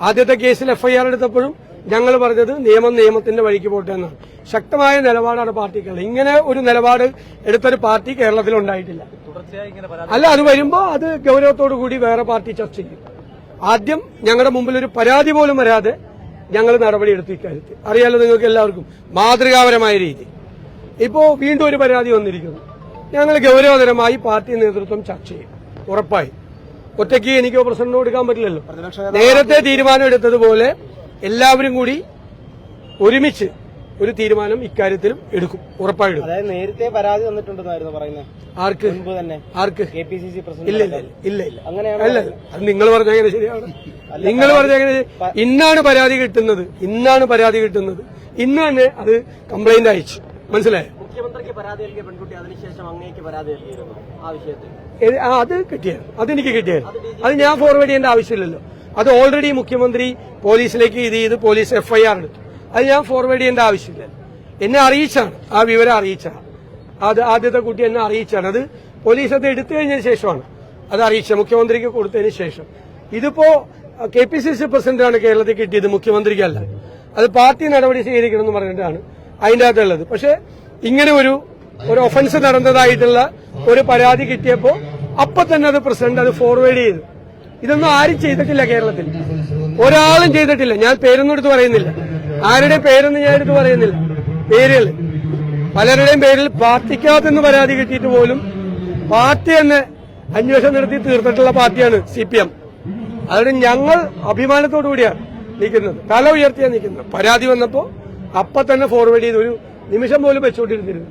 ആദ്യത്തെ കേസിൽ എഫ്ഐആർ എടുത്തപ്പോഴും ഞങ്ങൾ പറഞ്ഞത് നിയമം നിയമത്തിന്റെ വഴിക്ക് പോട്ടെ എന്നാണ്. ശക്തമായ നിലപാടാണ് പാർട്ടിക്കുള്ളത് ഇങ്ങനെ ഒരു നിലപാട് എടുത്തൊരു പാർട്ടി കേരളത്തിൽ ഉണ്ടായിട്ടില്ല. അല്ല അത് വരുമ്പോ അത് ഗൗരവത്തോടു കൂടി വേറെ പാർട്ടി ചർച്ച ചെയ്യും. ആദ്യം ഞങ്ങളുടെ മുമ്പിൽ ഒരു പരാതി പോലും വരാതെ ഞങ്ങൾ നടപടിയെടുത്തു ഇക്കാര്യത്തിൽ അറിയാലോ നിങ്ങൾക്ക് എല്ലാവർക്കും? മാതൃകാപരമായ രീതി. ഇപ്പോ വീണ്ടും ഒരു പരാതി വന്നിരിക്കുന്നു. ഞങ്ങൾ ഗൗരവതരമായി പാർട്ടി നേതൃത്വം ചർച്ച ചെയ്യും. ഉറപ്പായി. ഒറ്റയ്ക്ക് എനിക്ക് പ്രസിഡന്റിനോ എടുക്കാൻ പറ്റില്ലല്ലോ. നേരത്തെ തീരുമാനം എടുത്തതുപോലെ എല്ലാവരും കൂടി ഒരുമിച്ച് ഒരു തീരുമാനം ഇക്കാര്യത്തിലും എടുക്കും ഉറപ്പായിട്ടും അതായത് നേരത്തെ പരാതി തന്നിട്ടുണ്ടെന്നായിരുന്നു പറയുന്നത്. ആർക്ക്? തന്നെ. ആർക്ക്? K P C C president ഇല്ല ഇല്ല, ഇല്ല ഇല്ല. അങ്ങനെയാണോ? അല്ല. അത് നിങ്ങൾ പറഞ്ഞ എങ്ങനെ ശരിയാണ്? നിങ്ങൾ പറഞ്ഞ എങ്ങനെ? ഇന്നാണ് പരാതി കിട്ടുന്നത്. ഇന്നാണ് പരാതി കിട്ടുന്നത്. ഇന്ന് തന്നെ അത് കംപ്ലൈന്റ് അയച്ചു. മനസ്സിലായോ? പരാതി നൽകിയ പെൺകുട്ടി അതിനുശേഷം അങ്ങേക്ക് പരാതി നൽകിയിരുന്നു ആ വിഷയത്തിൽ. അത് കിട്ടിയത് അതെനിക്ക് കിട്ടിയത് അത് ഞാൻ ഫോർവേഡ് ചെയ്യേണ്ട ആവശ്യമില്ലല്ലോ. അത് ഓൾറെഡി മുഖ്യമന്ത്രി പോലീസിലേക്ക് ഇത് ചെയ്ത് പോലീസ് എഫ്ഐആർ എടുത്തു അത് ഞാൻ ഫോർവേഡ് ചെയ്യേണ്ട ആവശ്യമില്ല. എന്നെ അറിയിച്ചാണ്. ആ വിവരം അറിയിച്ചാണ്. അത് ആദ്യത്തെ കുട്ടി എന്നെ അറിയിച്ചാണ്. അത് പോലീസ് അത് എടുത്തു കഴിഞ്ഞതിന് ശേഷമാണ്. അത് അറിയിച്ച മുഖ്യമന്ത്രിക്ക് കൊടുത്തതിന് ശേഷം. ഇതിപ്പോ കെ പി സി സി പ്രസിഡന്റാണ് കേരളത്തിൽ കിട്ടിയത് മുഖ്യമന്ത്രിക്കല്ല. അത് പാർട്ടി നടപടി സ്വീകരിക്കണം എന്ന് പറഞ്ഞിട്ടാണ് അതിന്റെ അകത്തുള്ളത്. പക്ഷെ ഇങ്ങനെ ഒരു ഒരു ഒഫൻസ് നടന്നതായിട്ടുള്ള ഒരു പരാതി കിട്ടിയപ്പോ അപ്പൊ തന്നെ അത് പ്രസിഡന്റ് അത് ഫോർവേഡ് ചെയ്തു. ഇതൊന്നും ആരും ചെയ്തിട്ടില്ല കേരളത്തിൽ. ഒരാളും ചെയ്തിട്ടില്ല. ഞാൻ പേരൊന്നും എടുത്ത് പറയുന്നില്ല. ആരുടെ പേരൊന്നും ഞാൻ എടുത്ത് പറയുന്നില്ല. പേരുകൾ. പലരുടെയും പേരിൽ പാർട്ടിക്കകത്തുനിന്ന് പരാതി കിട്ടിയിട്ട് പോലും പാർട്ടി തന്നെ അന്വേഷണം നടത്തി തീർത്തിട്ടുള്ള പാർട്ടിയാണ് സി പി എം അതുകൊണ്ട് ഞങ്ങൾ അഭിമാനത്തോടു കൂടിയാണ് നിൽക്കുന്നത്. തല ഉയർത്തിയാണ് നിൽക്കുന്നത്. പരാതി വന്നപ്പോ അപ്പൊ തന്നെ ഫോർവേഡ് ചെയ്തൊരു നിമിഷം പോലും വെച്ചുകൊണ്ടിരുന്നിരുന്നു